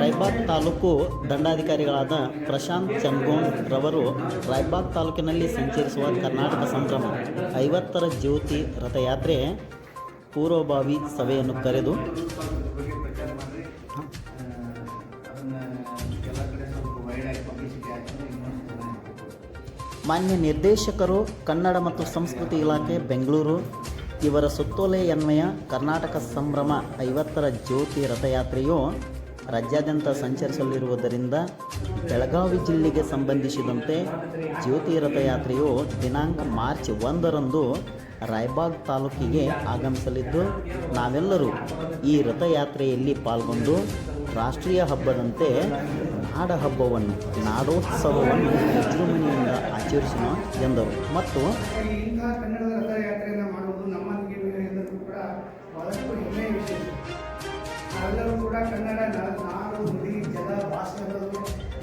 ರಾಯಬಾಗ್ ತಾಲೂಕು ದಂಡಾಧಿಕಾರಿಗಳಾದ ಪ್ರಶಾಂತ್ ಚನ್ಗೋನ್ ರವರು ರಾಯಬಾಗ್ ತಾಲೂಕಿನಲ್ಲಿ ಸಂಚರಿಸುವ ಕರ್ನಾಟಕ ಸಂಭ್ರಮ ಐವತ್ತರ ಜ್ಯೋತಿ ರಥಯಾತ್ರೆ ಪೂರ್ವಭಾವಿ ಸಭೆಯನ್ನು ಕರೆದು ಅದನ್ನ ಎಲ್ಲ ಕಡೆ ಸ್ವಲ್ಪ ಪಬ್ಲಿಸಿಟಿ ಆಯಿತು ಮಾನ್ಯ ನಿರ್ದೇಶಕರು, ಕನ್ನಡ ಮತ್ತು ಸಂಸ್ಕೃತಿ ಇಲಾಖೆ, ಬೆಂಗಳೂರು. ಇವರ ಸುತ್ತೋಲೆಯನ್ವಯ ಕರ್ನಾಟಕ ಸಂಭ್ರಮ ಐವತ್ತರ ಜ್ಯೋತಿ ರಥಯಾತ್ರೆಯು ರಾಜ್ಯಾದ್ಯಂತ ಸಂಚರಿಸಲಿರುವುದರಿಂದ ಬೆಳಗಾವಿ ಜಿಲ್ಲೆಗೆ ಸಂಬಂಧಿಸಿದಂತೆ ಜ್ಯೋತಿ ರಥಯಾತ್ರೆಯು ದಿನಾಂಕ ಮಾರ್ಚ್ ಒಂದರಂದು ರಾಯಬಾಗ್ ತಾಲೂಕಿಗೆ ಆಗಮಿಸಲಿದ್ದು, ನಾವೆಲ್ಲರೂ ಈ ರಥಯಾತ್ರೆಯಲ್ಲಿ ಪಾಲ್ಗೊಂಡು ರಾಷ್ಟ್ರೀಯ ಹಬ್ಬದಂತೆ ನಾಡ ಹಬ್ಬವನ್ನು ನಾಡೋತ್ಸವವನ್ನು ವಿಜೃಂಭಣೆಯಿಂದ ಆಚರಿಸೋಣ ಎಂದರು. ಮತ್ತು ಇಂತಹ ಕನ್ನಡದ ರಥಯಾತ್ರೆಯನ್ನು ಮಾಡುವುದು ನಮ್ಮನಿಗೆ ಎಲ್ಲರಿಗೂ ಕೂಡ ಬಹಳಷ್ಟು ಹೆಮ್ಮೆಯ ವಿಷಯ ನಾವೆಲ್ಲರೂ ಕೂಡ ಕನ್ನಡ ನಾಡು, ನುಡಿ, ಜಲ ಭಾಷೆಗಳು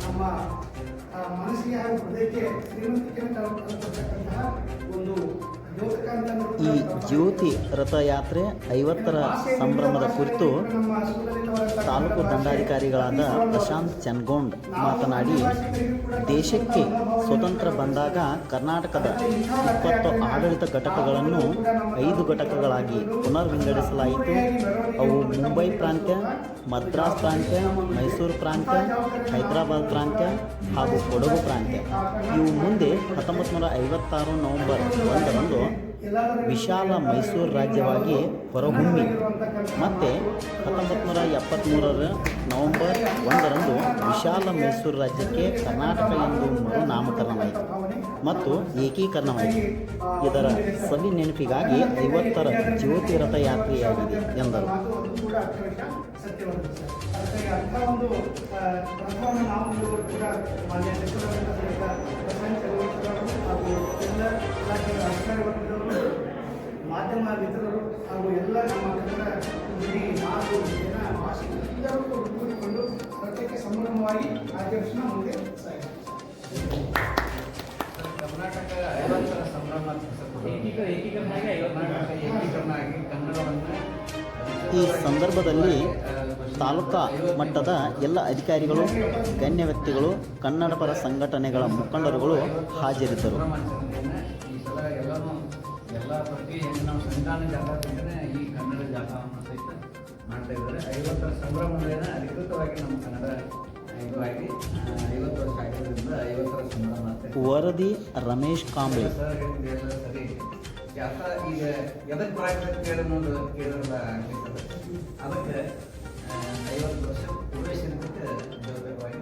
ನಮ್ಮ ಮನಸ್ಸಿಗೆ ಹಾಗೂ ಹೃದಯಕ್ಕೆ ಶ್ರೀಮಂತಿಕೆಯನ್ನು ಜ್ಯೋತಿ ರಥಯಾತ್ರೆ ಐವತ್ತರ ಸಂಭ್ರಮದ ಕುರಿತು ತಾಲೂಕು ದಂಡಾಧಿಕಾರಿಗಳಾದ ಪ್ರಶಾಂತ್ ಚನ್ಗೋಂಡ್ ಮಾತನಾಡಿ, ದೇಶಕ್ಕೆ ಸ್ವತಂತ್ರ ಬಂದಾಗ ಕರ್ನಾಟಕದ ಇಪ್ಪತ್ತು ಆಡಳಿತ ಘಟಕಗಳನ್ನು ಐದು ಘಟಕಗಳಾಗಿ ಪುನರ್ ವಿಂಗಡಿಸಲಾಯಿತು ಅವು ಮುಂಬೈ ಪ್ರಾಂತ್ಯ, ಮದ್ರಾಸ್ ಪ್ರಾಂತ್ಯ, ಮೈಸೂರು ಪ್ರಾಂತ್ಯ, ಹೈದರಾಬಾದ್ ಪ್ರಾಂತ್ಯ ಹಾಗೂ ಕೊಡಗು ಪ್ರಾಂತ್ಯ. ಇವು ಮುಂದೆ ಹತ್ತೊಂಬತ್ತು ನೂರ ಐವತ್ತಾರು ನವೆಂಬರ್ ಒಂದರಂದು ವಿಶಾಲ ಮೈಸೂರು ರಾಜ್ಯವಾಗಿ ಹೊರಹೊಮ್ಮಿ. ಮತ್ತೆ ಹತ್ತೊಂಬತ್ತು ನೂರ ಎಪ್ಪತ್ತ್ಮೂರರ ನವೆಂಬರ್ ಒಂದರಂದು ವಿಶಾಲ ಮೈಸೂರು ರಾಜ್ಯಕ್ಕೆ ಕರ್ನಾಟಕ ಎಂದು ಮರುನಾಮಕರಣವಾಯಿತು ಮತ್ತು ಏಕೀಕರಣವಾಯಿತು. ಇದರ ಸವಿ ನೆನಪಿಗಾಗಿ ಐವತ್ತರ ಜ್ಯೋತಿ ರಥಯಾತ್ರೆಯಾಗಿದೆ ಎಂದರು. ಮಾತು ಮಾಧ್ಯಮ ಮಿತ್ರರು ಹಾಗೂ ಎಲ್ಲ ನಮ್ಮ ಕನ್ನಡ ನುಡಿ ನಾಡು, ಜನ ಭಾಷೆ ಎಲ್ಲರೂ ಕೂಡಿಕೊಂಡು ಪ್ರತ್ಯೇಕ ಸಂಭ್ರಮವಾಗಿ ಆಚರಿಸೋಣ ಮುಂದೆ ಸಾಗಿದೆ ಕರ್ನಾಟಕ ಐವತ್ತರ ಸಂಭ್ರಮ ಏಕೀಕರಣ ಆಗಿ ಕನ್ನಡವನ್ನು ಈ ಸಂದರ್ಭದಲ್ಲಿ ತಾಲೂಕಾ ಮಟ್ಟದ ಎಲ್ಲ ಅಧಿಕಾರಿಗಳು, ಗಣ್ಯ ವ್ಯಕ್ತಿಗಳು ಕನ್ನಡ ಪರ ಸಂಘಟನೆಗಳ ಮುಖಂಡರುಗಳು ಹಾಜರಿದ್ದರು. ಎಲ್ಲ ಪ್ರತಿ ಹೆಂಗೆ ನಾವು ಸಂವಿಧಾನ ಜಾಥಾದಿಂದನೇ ಈ ಕನ್ನಡ ಜಾಥಾವನ್ನು ಸಹಿತ ಮಾಡ್ತಾ ಇದ್ದಾರೆ. ಐವತ್ತರ ಸಂಭ್ರಮಗಳೇನ ಅಧಿಕೃತವಾಗಿ ನಮ್ಮ ಕನ್ನಡ ಇದು ಆಗಿ ಆ, ಐವತ್ತು ವರ್ಷ ಆಗಿರೋದ್ರಿಂದ ಐವತ್ತರ ಸಂಭ್ರಮ ಅಂತ ವರದಿ ರಮೇಶ್ ಕಾಂಬ್ಳೆ ಸರ್ ಎಲ್ಲ ಸರಿ. ಜಾಥಾ ಈಗ ಎದಕ್ಕೆ ಬರಾಕತ್ತೆ ಕೇಳಿ ಅನ್ನೋದು ಕೇಳಿರಲ್ಲ ಆಗ್ಲಿಕ್ಕೆ ಅದಕ್ಕೆ ಐವತ್ತು ವರ್ಷ ಪೂರೈಸಿದ್ದಕ್ಕೆ ಜವಾಬ್ದಾರವಾಗಿ